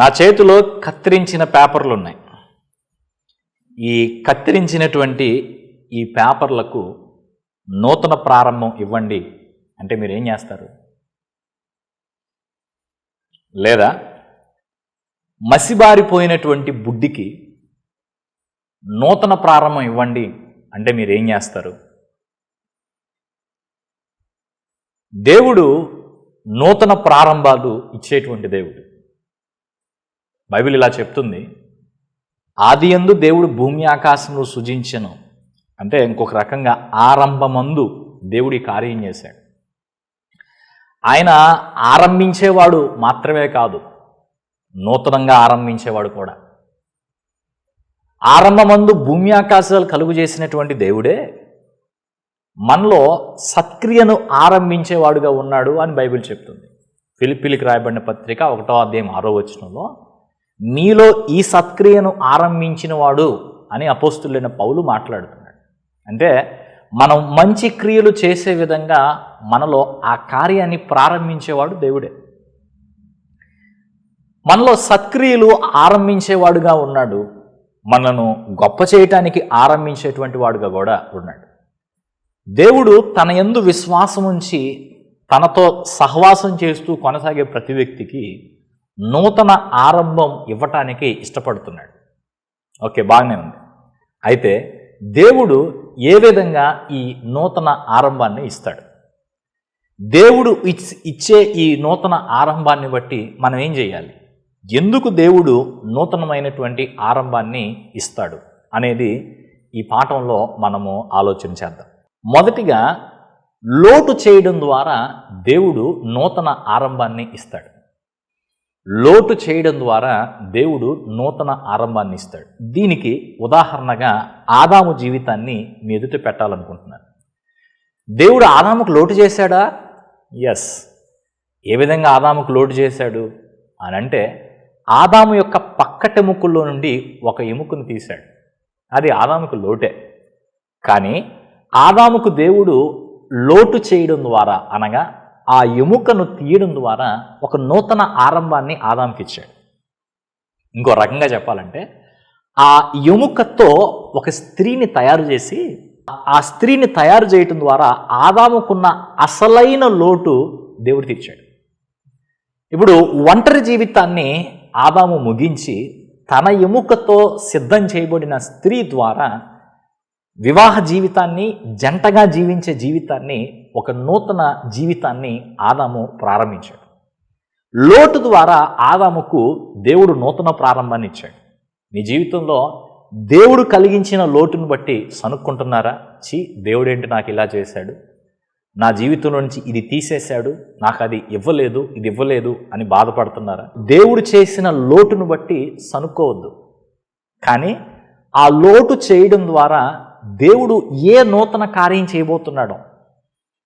నా చేతిలో కత్తిరించిన పేపర్లు ఉన్నాయి. ఈ కత్తిరించినటువంటి ఈ పేపర్లకు నూతన ప్రారంభం ఇవ్వండి అంటే మీరు ఏం చేస్తారు? లేదా మసిబారిపోయినటువంటి బుడ్డికి నూతన ప్రారంభం ఇవ్వండి అంటే మీరు ఏం చేస్తారు? దేవుడు నూతన ప్రారంభాలు ఇచ్చేటువంటి దేవుడు. బైబిల్ ఇలా చెప్తుంది ఆది ఎందు దేవుడు భూమి ఆకాశంలో సృజించను. అంటే ఇంకొక రకంగా ఆరంభమందు దేవుడి కార్యం చేశాడు. ఆయన ఆరంభించేవాడు మాత్రమే కాదు నూతనంగా ఆరంభించేవాడు కూడా. ఆరంభమందు భూమి ఆకాశాలు కలుగు చేసినటువంటి దేవుడే మనలో సత్క్రియను ఆరంభించేవాడుగా ఉన్నాడు అని బైబిల్ చెప్తుంది. ఫిలిపిలికి రాయబడిన పత్రిక ఒకటో అధ్యాయం ఆరో వచనంలో మీలో ఈ సత్క్రియను ఆరంభించినవాడు అని అపోస్తులైన పౌలు మాట్లాడుతున్నాడు. అంటే మనం మంచి క్రియలు చేసే విధంగా మనలో ఆ కార్యాన్ని ప్రారంభించేవాడు దేవుడే. మనలో సత్క్రియలు ఆరంభించేవాడుగా ఉన్నాడు. మనను గొప్ప చేయటానికి ఆరంభించేటువంటి వాడుగా కూడా ఉన్నాడు. దేవుడు తన ఎందు విశ్వాసం ఉంచి తనతో సహవాసం చేస్తూ కొనసాగే ప్రతి వ్యక్తికి నూతన ఆరంభం ఇవ్వటానికి ఇష్టపడుతున్నాడు. ఓకే బాగానే ఉంది. అయితే దేవుడు ఏ విధంగా ఈ నూతన ఆరంభాన్ని ఇస్తాడు? దేవుడు ఇచ్- ఇచ్చే ఈ నూతన ఆరంభాన్ని బట్టి మనం ఏం చేయాలి? ఎందుకు దేవుడు నూతనమైనటువంటి ఆరంభాన్ని ఇస్తాడు అనేది ఈ పాఠంలో మనము ఆలోచన చేద్దాం. మొదటిగా లోటు చేయడం ద్వారా దేవుడు నూతన ఆరంభాన్ని ఇస్తాడు. లోటు చేయడం ద్వారా దేవుడు నూతన ఆరంభాన్ని ఇస్తాడు. దీనికి ఉదాహరణగా ఆదాము జీవితాన్ని మీ ఎదుట పెట్టాలనుకుంటున్నాను. దేవుడు ఆదాముకు లోటు చేశాడా? ఎస్ ఏ విధంగా ఆదాముకు లోటు చేశాడు? అని అంటే ఆదాము యొక్క పక్కటెముకల్లో నుండి ఒక ఎముకను తీశాడు. అది ఆదాముకు లోటే. కానీ ఆదాముకు దేవుడు లోటు చేయడం ద్వారా అనగా ఆ ఎముకను తీయడం ద్వారా ఒక నూతన ఆరంభాన్ని ఆదాముకి ఇచ్చాడు ఇంకో రకంగా చెప్పాలంటే ఆ ఎముకతో ఒక స్త్రీని తయారు చేసి ఆ స్త్రీని తయారు చేయటం ద్వారా ఆదాముకున్న అసలైన లోటు దేవుడు తీర్చాడు. ఇప్పుడు ఒంటరి జీవితాన్ని ఆదాము ముగించి తన ఎముకతో సిద్ధం చేయబడిన స్త్రీ ద్వారా వివాహ జీవితాన్ని జంటగా జీవించే జీవితాన్ని ఒక నూతన జీవితాన్ని ఆదాము ప్రారంభించాడు. లోటు ద్వారా ఆదాముకు దేవుడు నూతన ప్రారంభాన్ని ఇచ్చాడు. మీ జీవితంలో దేవుడు కలిగించిన లోటును బట్టి సనుక్కుంటున్నారా? చి దేవుడేంటి నాకు ఇలా చేశాడు? నా జీవితంలో నుంచి ఇది తీసేశాడు. నాకు అది ఇవ్వలేదు ఇది ఇవ్వలేదు అని బాధపడుతున్నారా? దేవుడు చేసిన లోటును బట్టి సనుక్కోవద్దు. కానీ ఆ లోటు చేయడం ద్వారా దేవుడు ఏ నూతన కార్యం చేయబోతున్నాడో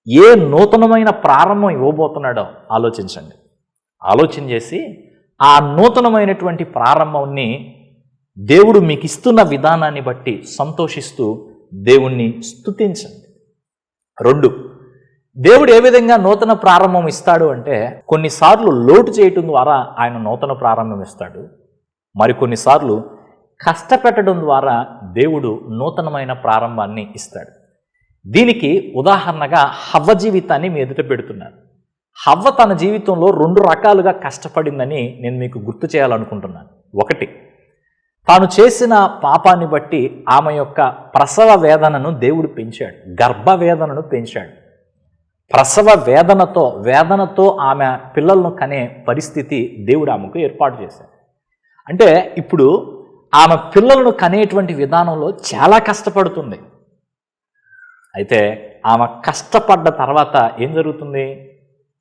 ఏ నూతనమైన ప్రారంభం ఇవ్వబోతున్నాడో ఆలోచించండి. ఆలోచన చేసి ఆ నూతనమైనటువంటి ప్రారంభంని దేవుడు మీకు ఇస్తున్న విధానాన్ని బట్టి సంతోషిస్తూ దేవుణ్ణి స్తుతించండి. రెండు దేవుడు ఏ విధంగా నూతన ప్రారంభం ఇస్తాడు అంటే కొన్నిసార్లు లోటు చేయటం ద్వారా ఆయన నూతన ప్రారంభం ఇస్తాడు. మరికొన్నిసార్లు కష్టపెట్టడం ద్వారా దేవుడు నూతనమైన ప్రారంభాన్ని ఇస్తాడు. దీనికి ఉదాహరణగా హవ్వ జీవితాన్ని మీ ఎదుట పెడుతున్నాను. హవ్వ తన జీవితంలో రెండు రకాలుగా కష్టపడిందని నేను మీకు గుర్తు చేయాలనుకుంటున్నాను. ఒకటి తాను చేసిన పాపాన్ని బట్టి ఆమె యొక్క ప్రసవ వేదనను దేవుడు పెంచాడు. గర్భ వేదనను పెంచాడు. ప్రసవ వేదనతో వేదనతో ఆమె పిల్లలను కనే పరిస్థితి దేవుడు ఆమెకు ఏర్పాటు చేశాడు. అంటే ఇప్పుడు ఆమె పిల్లలను కనేటువంటి విధానంలో చాలా కష్టపడుతుంది. అయితే ఆమె కష్టపడ్డ తర్వాత ఏం జరుగుతుంది?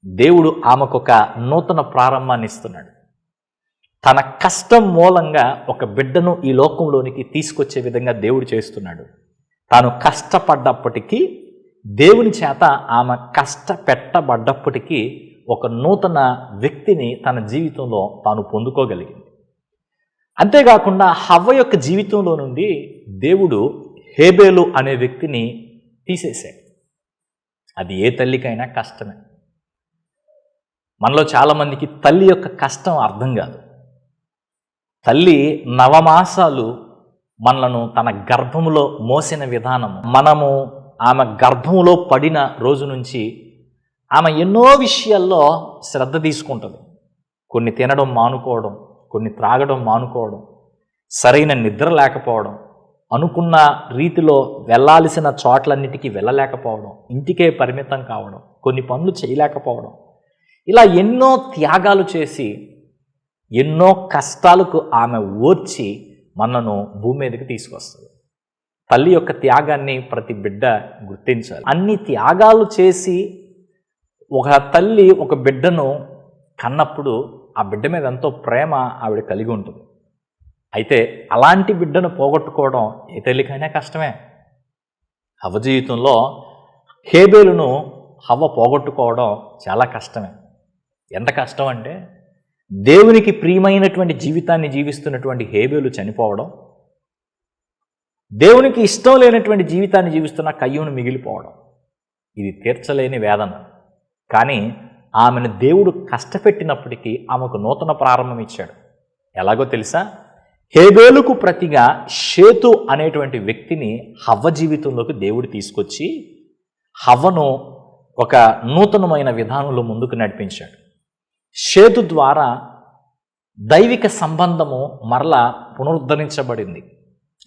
దేవుడు ఆమెకు ఒక నూతన ప్రారంభాన్ని ఇస్తున్నాడు. తన కష్టం మూలంగా ఒక బిడ్డను ఈ లోకంలోనికి తీసుకొచ్చే విధంగా దేవుడు చేస్తున్నాడు. తాను కష్టపడ్డప్పటికీ దేవుని చేత ఆమె కష్టపెట్టబడ్డప్పటికీ ఒక నూతన వ్యక్తిని తన జీవితంలో తాను పొందుకోగలిగింది. అంతేకాకుండా హవ్వ యొక్క జీవితంలో నుండి దేవుడు హేబేలు అనే వ్యక్తిని తీసేసాయి అది ఏ తల్లికైనా కష్టమే. మనలో చాలామందికి తల్లి యొక్క కష్టం అర్థం కాదు. తల్లి నవమాసాలు మనలను తన గర్భములో మోసిన విధానము. మనము ఆమె గర్భములో పడిన రోజు నుంచి ఆమె ఎన్నో విషయాల్లో శ్రద్ధ తీసుకుంటుంది. కొన్ని తినడం మానుకోవడం కొన్ని త్రాగడం మానుకోవడం సరైన నిద్ర లేకపోవడం అనుకున్న రీతిలో వెళ్ళాల్సిన చోట్లన్నిటికీ వెళ్ళలేకపోవడం ఇంటికే పరిమితం కావడం కొన్ని పనులు చేయలేకపోవడం. ఇలా ఎన్నో త్యాగాలు చేసి ఎన్నో కష్టాలకు ఆమె ఓర్చి మనను భూమి మీదకి తీసుకొస్తుంది. తల్లి యొక్క త్యాగాన్ని ప్రతి బిడ్డ గుర్తించాలి. అన్ని త్యాగాలు చేసి ఒక తల్లి ఒక బిడ్డను కన్నప్పుడు ఆ బిడ్డ మీద ఎంతో ప్రేమ ఆవిడ కలిగి ఉంటుంది. అయితే అలాంటి బిడ్డను పోగొట్టుకోవడం ఏ తల్లికైనా కష్టమే. హవ జీవితంలో హేబేలును హవ్వ పోగొట్టుకోవడం చాలా కష్టమే. ఎంత కష్టం అంటే దేవునికి ప్రియమైనటువంటి జీవితాన్ని జీవిస్తున్నటువంటి హేబేలు చనిపోవడం దేవునికి ఇష్టం లేనటువంటి జీవితాన్ని జీవిస్తున్న కయ్యూను మిగిలిపోవడం. ఇది తీర్చలేని వేదన. కానీ ఆమెను దేవుడు కష్టపెట్టినప్పటికీ ఆమెకు నూతన ప్రారంభం ఇచ్చాడు. ఎలాగో తెలుసా? హేబేలుకు ప్రతిగా షేతు అనేటువంటి వ్యక్తిని హవ్వ జీవితంలోకి దేవుడు తీసుకొచ్చి హవ్వను ఒక నూతనమైన విధానంలో ముందుకు నడిపించాడు. షేతు ద్వారా దైవిక సంబంధము మరలా పునరుద్ధరించబడింది.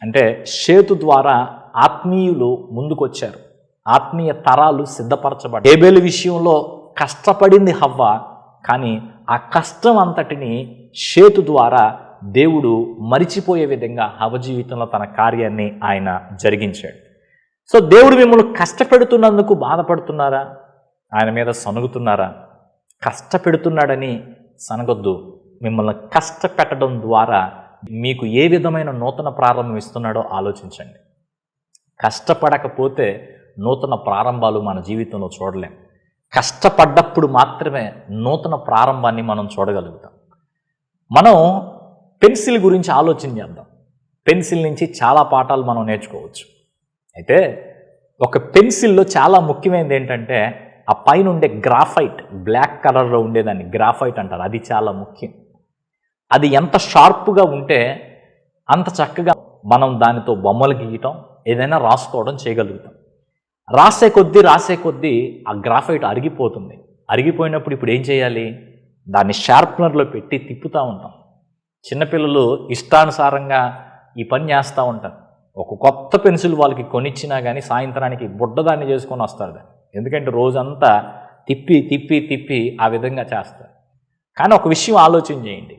అంటే షేతు ద్వారా ఆత్మీయులు ముందుకొచ్చారు. ఆత్మీయ తరాలు సిద్ధపరచబడి హేబేలు విషయంలో కష్టపడింది హవ్వ కానీ ఆ కష్టం అంతటిని షేతు ద్వారా దేవుడు మరిచిపోయే విధంగా హవజీవితంలో తన కార్యాన్ని ఆయన జరిగించాడు. సో దేవుడు మిమ్మల్ని కష్టపెడుతున్నందుకు బాధపడుతున్నారా? ఆయన మీద సనుగుతున్నారా కష్టపెడుతున్నాడని సనగొద్దు మిమ్మల్ని కష్టపెట్టడం ద్వారా మీకు ఏ విధమైన నూతన ప్రారంభం ఇస్తున్నాడో ఆలోచించండి. కష్టపడకపోతే నూతన ప్రారంభాలు మన జీవితంలో చూడలేం. కష్టపడ్డప్పుడు మాత్రమే నూతన ప్రారంభాన్ని మనం చూడగలుగుతాం. మనం పెన్సిల్ గురించి ఆలోచన చేద్దాం. పెన్సిల్ నుంచి చాలా పాఠాలు మనం నేర్చుకోవచ్చు. అయితే ఒక పెన్సిల్లో చాలా ముఖ్యమైనది ఏంటంటే ఆ పైన ఉండే గ్రాఫైట్ బ్లాక్ కలర్లో ఉండేదాన్ని గ్రాఫైట్ అంటారు. అది చాలా ముఖ్యం. అది ఎంత షార్ప్గా ఉంటే అంత చక్కగా మనం దానితో బొమ్మలు గీయటం ఏదైనా రాసుకోవడం చేయగలుగుతాం. రాసే కొద్దీ రాసే కొద్దీ ఆ గ్రాఫైట్ అరిగిపోతుంది. అరిగిపోయినప్పుడు ఇప్పుడు ఏం చేయాలి? దాన్ని షార్ప్నర్లో పెట్టి తిప్పుతూ ఉంటాం. చిన్నపిల్లలు ఇష్టానుసారంగా ఈ పని చేస్తూ ఉంటారు. ఒక కొత్త పెన్సిల్ వాళ్ళకి కొనిచ్చినా కానీ సాయంత్రానికి బుడ్డదాన్ని చేసుకొని వస్తారు దాన్ని. ఎందుకంటే రోజంతా తిప్పి తిప్పి తిప్పి ఆ విధంగా చేస్తారు. కానీ ఒక విషయం ఆలోచన చేయండి.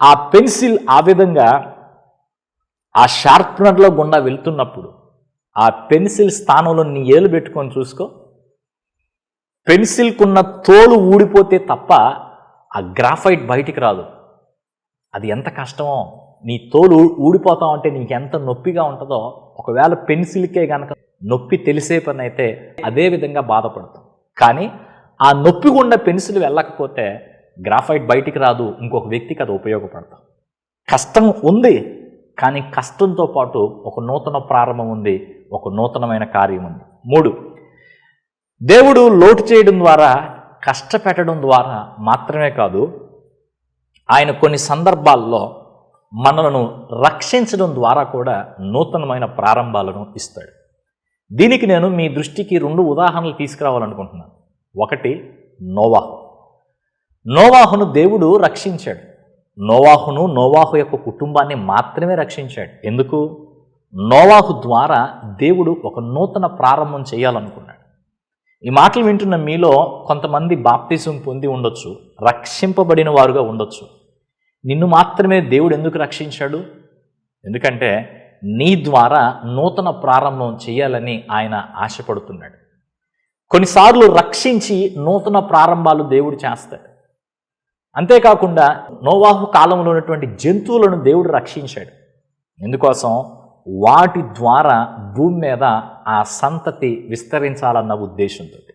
ఆ పెన్సిల్ ఆ విధంగా ఆ షార్ప్నర్లో గుండా వెళ్తున్నప్పుడు ఆ పెన్సిల్ స్థానంలో నీ ఏలు పెట్టుకొని చూసుకో. పెన్సిల్కున్న తోలు ఊడిపోతే తప్ప ఆ గ్రాఫైట్ బయటికి రాదు. అది ఎంత కష్టమో నీ తోలు ఊడిపోతా ఉంటే నీకు ఎంత నొప్పిగా ఉంటుందో ఒకవేళ పెన్సిల్కే గనక నొప్పి తెలిసే పని అయితే అదే విధంగా బాధపడతాం కానీ ఆ నొప్పి గుండా పెన్సిల్ వెళ్ళకపోతే గ్రాఫైట్ బయటికి రాదు ఇంకొక వ్యక్తికి అది ఉపయోగపడతాం కష్టం ఉంది కానీ కష్టంతో పాటు ఒక నూతన ప్రారంభం ఉంది ఒక నూతనమైన కార్యం ఉంది. మూడు దేవుడు లోటు చేయడం ద్వారా కష్టపెట్టడం ద్వారా మాత్రమే కాదు ఆయన కొన్ని సందర్భాల్లో మనలను రక్షించడం ద్వారా కూడా నూతనమైన ప్రారంభాలను ఇస్తాడు. దీనికి నేను మీ దృష్టికి రెండు ఉదాహరణలు తీసుకురావాలనుకుంటున్నాను. ఒకటి నోవాహు. నోవాహును దేవుడు రక్షించాడు. నోవాహును నోవాహు యొక్క కుటుంబాన్ని మాత్రమే రక్షించాడు. ఎందుకు? నోవాహు ద్వారా దేవుడు ఒక నూతన ప్రారంభం చేయాలనుకున్నాడు. ఈ మాటలు వింటున్న మీలో కొంతమంది బాప్తిజం పొంది ఉండొచ్చు రక్షింపబడిన వారుగా ఉండొచ్చు. నిన్ను మాత్రమే దేవుడు ఎందుకు రక్షించాడు? ఎందుకంటే నీ ద్వారా నూతన ప్రారంభం చేయాలని ఆయన ఆశపడుతున్నాడు. కొన్నిసార్లు రక్షించి నూతన ప్రారంభాలు దేవుడు చేస్తాడు. అంతేకాకుండా నోవాహు కాలంలో ఉన్నటువంటి జంతువులను దేవుడు రక్షించాడు. ఎందుకోసం? వాటి ద్వారా భూమి మీద ఆ సంతతి విస్తరించాలన్న ఉద్దేశంతో.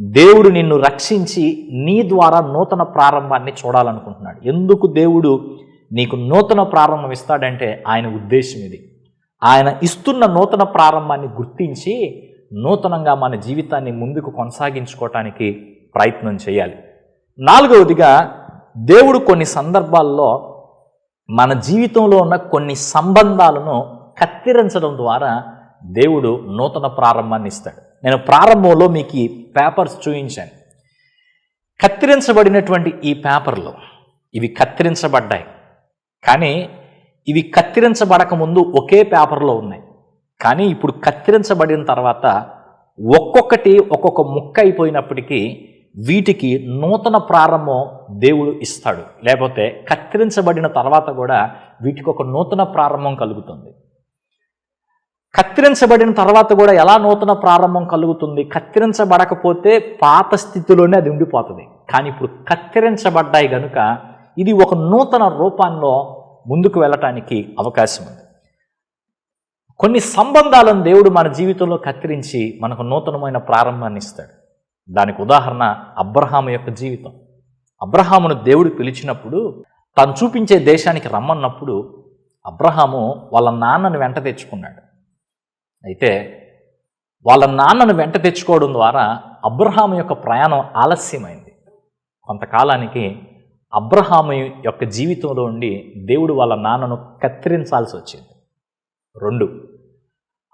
దేవుడు నిన్ను రక్షించి నీ ద్వారా నూతన ప్రారంభాన్ని చూడాలనుకుంటున్నాడు. ఎందుకు దేవుడు నీకు నూతన ప్రారంభం ఇస్తాడంటే ఆయన ఉద్దేశం ఇది. ఆయన ఇస్తున్న నూతన ప్రారంభాన్ని గుర్తించి నూతనంగా మన జీవితాన్ని ముందుకు కొనసాగించుకోవటానికి ప్రయత్నం చేయాలి. నాలుగవదిగా దేవుడు కొన్ని సందర్భాల్లో మన జీవితంలో ఉన్న కొన్ని సంబంధాలను కత్తిరించడం ద్వారా దేవుడు నూతన ప్రారంభాన్ని ఇస్తాడు. నేను ప్రారంభంలో మీకు ఈ పేపర్స్ చూపించాను కత్తిరించబడినటువంటి ఈ పేపర్లు ఇవి కత్తిరించబడ్డాయి. కానీ ఇవి కత్తిరించబడక ముందు ఒకే పేపర్లో ఉన్నాయి. కానీ ఇప్పుడు కత్తిరించబడిన తర్వాత ఒక్కొక్కటి ఒక్కొక్క ముక్క అయిపోయినప్పటికీ వీటికి నూతన ప్రారంభం దేవుడు ఇస్తాడు. లేకపోతే కత్తిరించబడిన తర్వాత కూడా వీటికి ఒక నూతన ప్రారంభం కలుగుతుంది. కత్తిరించబడిన తర్వాత కూడా ఎలా నూతన ప్రారంభం కలుగుతుంది? కత్తిరించబడకపోతే పాత స్థితిలోనే అది ఉండిపోతుంది. కానీ ఇప్పుడు కత్తిరించబడ్డాయి కనుక ఇది ఒక నూతన రూపాల్లో ముందుకు వెళ్ళటానికి అవకాశం ఉంది. కొన్ని సంబంధాలను దేవుడు మన జీవితంలో కత్తిరించి మనకు నూతనమైన ప్రారంభాన్ని ఇస్తాడు. దానికి ఉదాహరణ అబ్రహాము యొక్క జీవితం. అబ్రహామును దేవుడు పిలిచినప్పుడు తను చూపించే దేశానికి రమ్మన్నప్పుడు అబ్రహాము వాళ్ళ నాన్నను వెంట తెచ్చుకున్నాడు. అయితే వాళ్ళ నాన్నను వెంట తెచ్చుకోవడం ద్వారా అబ్రహాము యొక్క ప్రయాణం ఆలస్యమైంది. కొంతకాలానికి అబ్రహాము యొక్క జీవితంలో ఉండి దేవుడు వాళ్ళ నాన్నను కత్తిరించాల్సి వచ్చింది. రెండు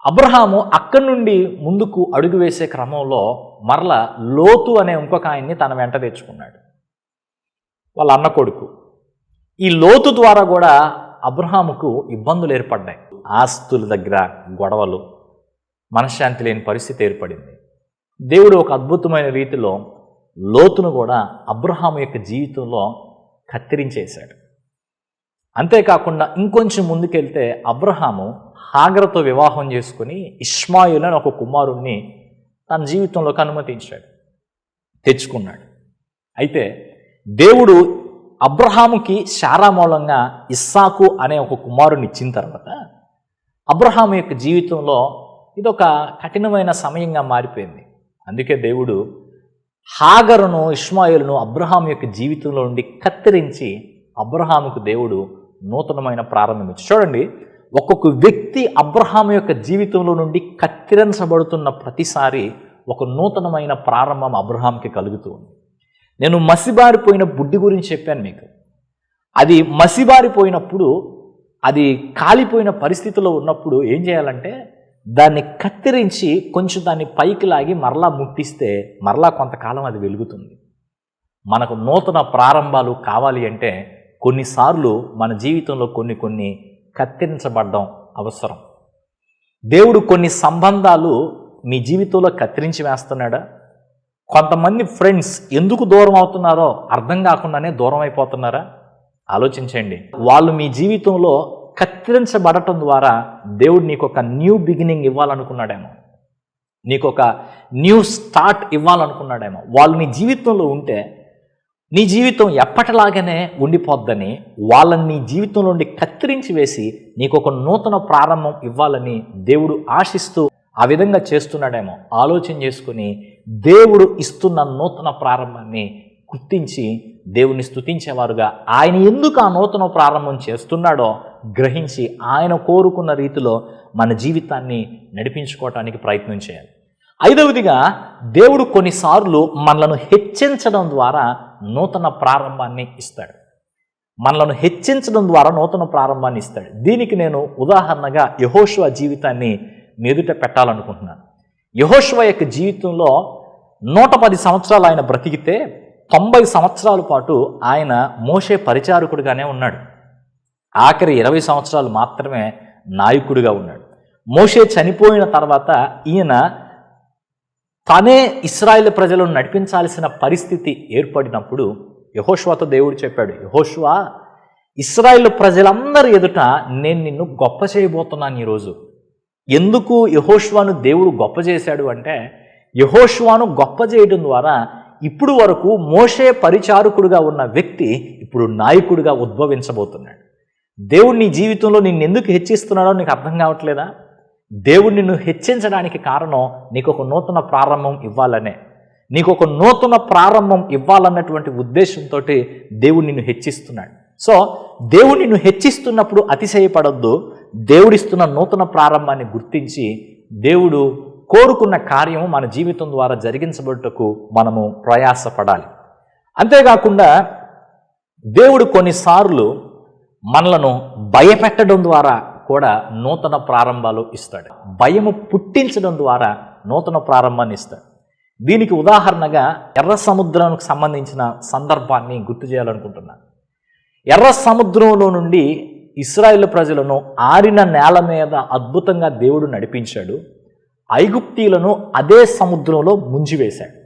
అబ్రహాము అక్కడి నుండి ముందుకు అడుగు వేసే క్రమంలో మరల లోతు అనే ఇంకొక ఆయన్ని తన వెంట తెచ్చుకున్నాడు. వాళ్ళ అన్న కొడుకు. ఈ లోతు ద్వారా కూడా అబ్రహాముకు ఇబ్బందులు ఏర్పడ్డాయి. ఆస్తుల దగ్గర గొడవలు మనశ్శాంతి లేని పరిస్థితి ఏర్పడింది. దేవుడు ఒక అద్భుతమైన రీతిలో లోతును కూడా అబ్రహాం యొక్క జీవితంలో కత్తిరించేశాడు. అంతేకాకుండా ఇంకొంచెం ముందుకెళ్తే అబ్రహాము హాగరతో వివాహం చేసుకుని ఇష్మాయుల్ అని ఒక కుమారుణ్ణి తన జీవితంలోకి అనుమతించాడు. తెచ్చుకున్నాడు. అయితే దేవుడు అబ్రహాముకి శారా మూలంగా ఇస్సాకు అనే ఒక కుమారుని ఇచ్చిన తర్వాత అబ్రహాము యొక్క జీవితంలో ఇదొక కఠినమైన సమయంగా మారిపోయింది. అందుకే దేవుడు హాగరును ఇష్మాయిల్ను అబ్రహాం యొక్క జీవితంలో నుండి కత్తిరించి అబ్రహాముకు దేవుడు నూతనమైన ప్రారంభం ఇచ్చి చూడండి ఒక్కొక్క వ్యక్తి అబ్రహాం యొక్క జీవితంలో నుండి కత్తిరించబడుతున్న ప్రతిసారి ఒక నూతనమైన ప్రారంభం అబ్రహాంకి కలుగుతూ ఉంది. నేను మసిబారిపోయిన బుడ్డి గురించి చెప్పాను మీకు. అది మసిబారిపోయినప్పుడు అది కాలిపోయిన పరిస్థితిలో ఉన్నప్పుడు ఏం చేయాలంటే దాన్ని కత్తిరించి కొంచెం దాన్ని పైకి లాగి మరలా ముట్టిస్తే మరలా కొంతకాలం అది వెలుగుతుంది. మనకు నూతన ప్రారంభాలు కావాలి అంటే కొన్నిసార్లు మన జీవితంలో కొన్ని కొన్ని కత్తిరించబడడం అవసరం. దేవుడు కొన్ని సంబంధాలు మీ జీవితంలో కత్తిరించి వేస్తున్నాడా? కొంతమంది ఫ్రెండ్స్ ఎందుకు దూరం అవుతున్నారో అర్థం కాకుండానే దూరం అయిపోతున్నారా? ఆలోచించండి. వాళ్ళు మీ జీవితంలో కత్తిరించబడటం ద్వారా దేవుడు నీకు ఒక న్యూ బిగినింగ్ ఇవ్వాలనుకున్నాడేమో. నీకు ఒక న్యూ స్టార్ట్ ఇవ్వాలనుకున్నాడేమో. వాళ్ళు నీ జీవితంలో ఉంటే నీ జీవితం ఎప్పటిలాగానే ఉండిపోద్దని వాళ్ళని నీ జీవితంలో ఉండి కత్తిరించి వేసి నీకు ఒక నూతన ప్రారంభం ఇవ్వాలని దేవుడు ఆశిస్తూ ఆ విధంగా చేస్తున్నాడేమో. ఆలోచన చేసుకుని దేవుడు ఇస్తున్న నూతన ప్రారంభాన్ని గుర్తించి దేవుని స్థుతించేవారుగా ఆయన ఎందుకు ఆ నూతన ప్రారంభం చేస్తున్నాడో గ్రహించి ఆయన కోరుకున్న రీతిలో మన జీవితాన్ని నడిపించుకోవటానికి ప్రయత్నం చేయాలి. ఐదవదిగా దేవుడు కొన్నిసార్లు మనలను హెచ్చించడం ద్వారా నూతన ప్రారంభాన్ని ఇస్తాడు. మనలను హెచ్చించడం ద్వారా నూతన ప్రారంభాన్ని ఇస్తాడు. దీనికి నేను ఉదాహరణగా యహోశివ జీవితాన్ని మెదుట పెట్టాలనుకుంటున్నాను. యహోశివ యొక్క జీవితంలో నూట పది సంవత్సరాలు ఆయన బ్రతికితే తొంభై సంవత్సరాల పాటు ఆయన మోసే పరిచారకుడిగానే ఉన్నాడు. ఆఖరి ఇరవై సంవత్సరాలు మాత్రమే నాయకుడిగా ఉన్నాడు. మోషే చనిపోయిన తర్వాత ఈయన తనే ఇస్రాయేల్ ప్రజలను నడిపించాల్సిన పరిస్థితి ఏర్పడినప్పుడు యహోష్వాతో దేవుడు చెప్పాడు యహోష్వా ఇస్రాయేల్ ప్రజలందరి ఎదుట నేను నిన్ను గొప్ప చేయబోతున్నాను ఈరోజు. ఎందుకు యహోష్వాను దేవుడు గొప్ప చేశాడు అంటే యహోష్వాను గొప్ప చేయడం ద్వారా ఇప్పుడు వరకు మోషే పరిచారకుడుగా ఉన్న వ్యక్తి ఇప్పుడు నాయకుడిగా ఉద్భవించబోతున్నాడు. దేవుడు నీ జీవితంలో నిన్ను ఎందుకు హెచ్చిస్తున్నాడో నీకు అర్థం కావట్లేదా? దేవుడు నిన్ను హెచ్చించడానికి కారణం నీకు ఒక నూతన ప్రారంభం ఇవ్వాలనే. నీకు ఒక నూతన ప్రారంభం ఇవ్వాలన్నటువంటి ఉద్దేశంతో దేవుడు నిన్ను హెచ్చిస్తున్నాడు. సో దేవుడు నిన్ను హెచ్చిస్తున్నప్పుడు అతిశయపడొద్దు. దేవుడిస్తున్న నూతన ప్రారంభాన్ని గుర్తించి దేవుడు కోరుకున్న కార్యము మన జీవితం ద్వారా జరిగించబడుటకు మనము ప్రయాసపడాలి. అంతేకాకుండా దేవుడు కొన్నిసార్లు మనలను భయపెట్టడం ద్వారా కూడా నూతన ప్రారంభాలు ఇస్తాడు. భయము పుట్టించడం ద్వారా నూతన ప్రారంభాన్ని ఇస్తాడు. దీనికి ఉదాహరణగా ఎర్ర సముద్రానికి సంబంధించిన సందర్భాన్ని గుర్తు చేయాలనుకుంటున్నాను. ఎర్ర సముద్రంలో నుండి ఇస్రాయేల్ ప్రజలను ఆరిన నేల మీద అద్భుతంగా దేవుడు నడిపించాడు. ఐగుప్తీలను అదే సముద్రంలో ముంచివేశాడు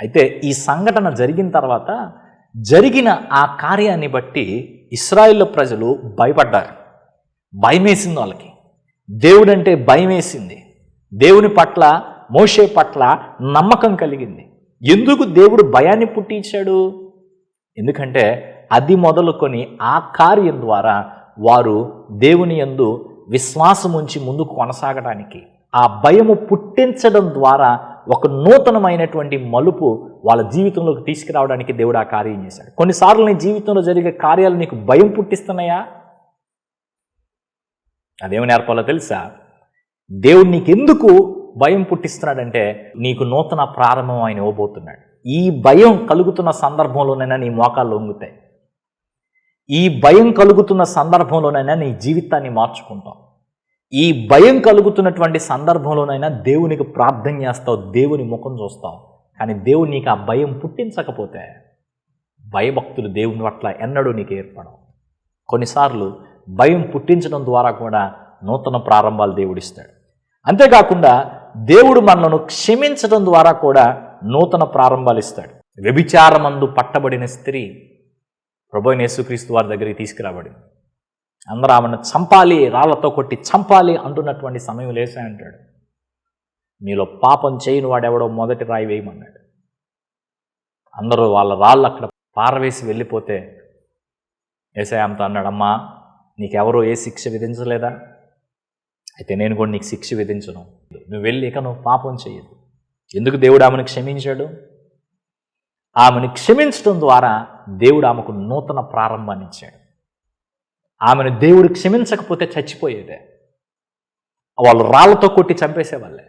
అయితే ఈ సంఘటన జరిగిన తర్వాత జరిగిన ఆ కార్యాన్ని బట్టి ఇస్రాయిల్ ప్రజలు భయపడ్డారు. భయమేసింది వాళ్ళకి. దేవుడంటే భయమేసింది. దేవుని పట్ల మోషే పట్ల నమ్మకం కలిగింది. ఎందుకు దేవుడు భయాన్ని పుట్టించాడు? ఎందుకంటే అది మొదలుకొని ఆ కార్యం ద్వారా వారు దేవుని యందు విశ్వాసం ఉంచి ముందుకు కొనసాగడానికి ఆ భయము పుట్టించడం ద్వారా ఒక నూతనమైనటువంటి మలుపు వాళ్ళ జీవితంలోకి తీసుకురావడానికి దేవుడు ఆ కార్యం చేశాడు. కొన్నిసార్లు నీ జీవితంలో జరిగే కార్యాలు నీకు భయం పుట్టిస్తున్నాయా? అదేమి నేర్పాలో తెలుసా? దేవుడు నీకెందుకు భయం పుట్టిస్తున్నాడంటే నీకు నూతన ప్రారంభం ఆయన ఇవ్వబోతున్నాడు. ఈ భయం కలుగుతున్న సందర్భంలోనైనా నీ మోకాళ్ళు వంగుతాయి. ఈ భయం కలుగుతున్న సందర్భంలోనైనా నీ జీవితాన్ని మార్చుకుంటాం. ఈ భయం కలుగుతున్నటువంటి సందర్భంలోనైనా దేవునికి ప్రార్థన చేస్తావు దేవుని ముఖం చూస్తావు. కానీ దేవుడు నీకు ఆ భయం పుట్టించకపోతే భయభక్తులు దేవుని పట్ల ఎన్నడూ నీకు ఏర్పడవు. కొన్నిసార్లు భయం పుట్టించడం ద్వారా కూడా నూతన ప్రారంభాలు దేవుడిస్తాడు అంతేకాకుండా దేవుడు మనలను క్షమించడం ద్వారా కూడా నూతన ప్రారంభాలు ఇస్తాడు. వ్యభిచారమందు పట్టబడిన స్త్రీ ప్రభు యేసుక్రీస్తు వారి దగ్గరికి తీసుకురాబడింది. అందరూ ఆమెను చంపాలి రాళ్ళతో కొట్టి చంపాలి అంటున్నటువంటి సమయం లేసాయి అంటాడు. నీలో పాపం చేయని వాడెవడో మొదటి రాయి వేయమన్నాడు. అందరూ వాళ్ళ రాళ్ళు అక్కడ పారవేసి వెళ్ళిపోతే ఏసాయంతో అన్నాడు అమ్మా నీకెవరో ఏ శిక్ష విధించలేదా? అయితే నేను కూడా నీకు శిక్ష విధించను. నువ్వు వెళ్ళి ఇక నువ్వు పాపం చేయదు ఎందుకు దేవుడు ఆమెను క్షమించాడు? ఆమెను క్షమించడం ద్వారా దేవుడు ఆమెకు నూతన ప్రారంభాన్ని ఇచ్చాడు. ఆమెను దేవుడు క్షమించకపోతే చచ్చిపోయేదే. వాళ్ళు రాళ్ళతో కొట్టి చంపేసేవాళ్ళే.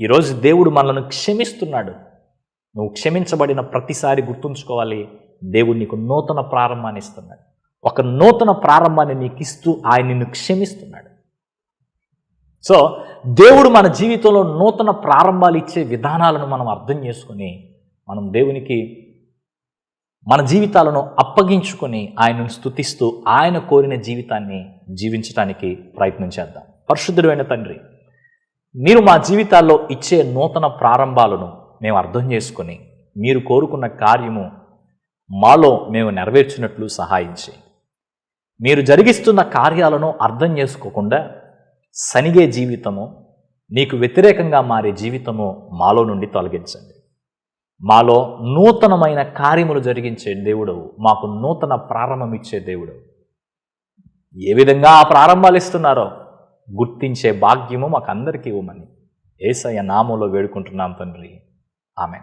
ఈరోజు దేవుడు మనల్ని క్షమిస్తున్నాడు. నువ్వు క్షమించబడిన ప్రతిసారి గుర్తుంచుకోవాలి దేవుడు నీకు నూతన ప్రారంభాన్ని ఇస్తున్నాడు. ఒక నూతన ప్రారంభాన్ని నీకు ఇస్తూ ఆయన నిన్ను క్షమిస్తున్నాడు. సో దేవుడు మన జీవితంలో నూతన ప్రారంభాలు ఇచ్చే విధానాలను మనం అర్థం చేసుకొని మనం దేవునికి మన జీవితాలను అప్పగించుకొని ఆయనను స్తుతిస్తూ ఆయన కోరిన జీవితాన్ని జీవించడానికి ప్రయత్నం చేద్దాం. పరిశుద్ధుడైన తండ్రి మీరు మా జీవితాల్లో ఇచ్చే నూతన ప్రారంభాలను మేము అర్థం చేసుకొని మీరు కోరుకున్న కార్యము మాలో మేము నెరవేర్చినట్లు సహాయించి మీరు జరిగిస్తున్న కార్యాలను అర్థం చేసుకోకుండా సనిగే జీవితము నీకు వ్యతిరేకంగా మారే జీవితము మాలో నుండి తొలగించండి. మాలో నూతనమైన కార్యములు జరిగించే దేవుడు మాకు నూతన ప్రారంభం ఇచ్చే దేవుడు ఏ విధంగా ఆ ప్రారంభాలు ఇస్తున్నారో గుర్తించే భాగ్యము మాకందరికీ ఇవ్వమని ఏసయ్య నామంలో వేడుకుంటున్నాం తండ్రి. ఆమె